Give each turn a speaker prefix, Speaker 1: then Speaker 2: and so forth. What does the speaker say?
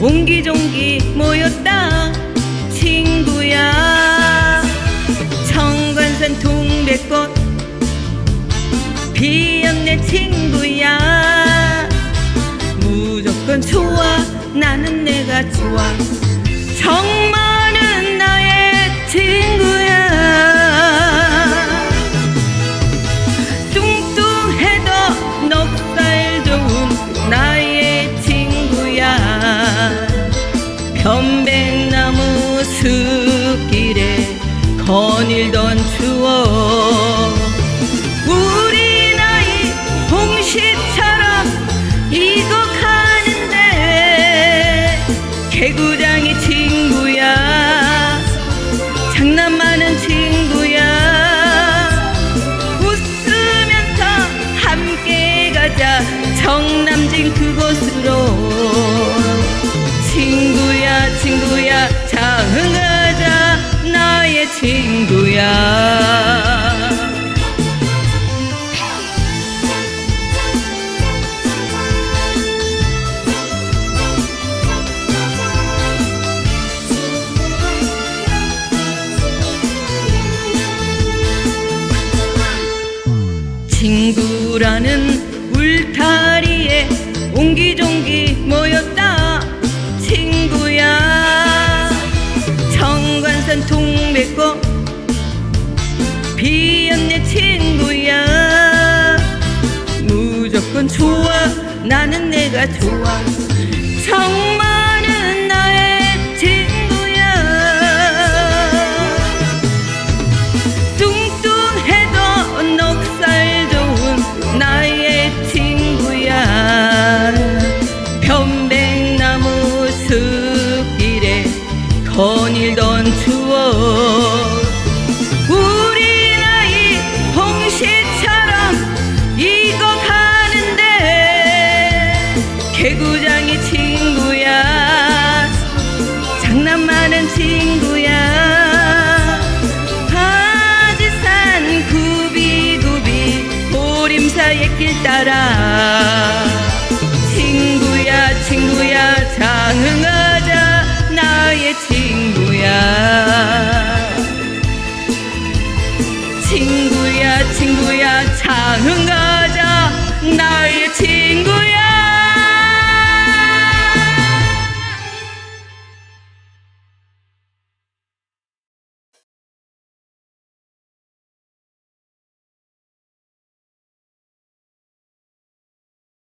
Speaker 1: 옹기종기 모였다. 친구야 청관산 동백꽃 피었네 친구야. 무조건 좋아 나는 내가 좋아 거닐던 추억. 우리 나이 홍시처럼 익어가는데 개구장이 친구야. 장난 많은 친구야. 웃으면서 함께 가자. 정남진 그곳으로. 친구야 친구야. 장흥가자. 나의 친구 야. 친구라는 울타리에 옹기종기 모였 피었네 친구야. 무조건 좋아. 나는 내가 좋아. 정말은 나의 친구야. 뚱뚱해도 넉살 좋은 나의 친구야. 편백나무 숲길에 거닐던 추 parar.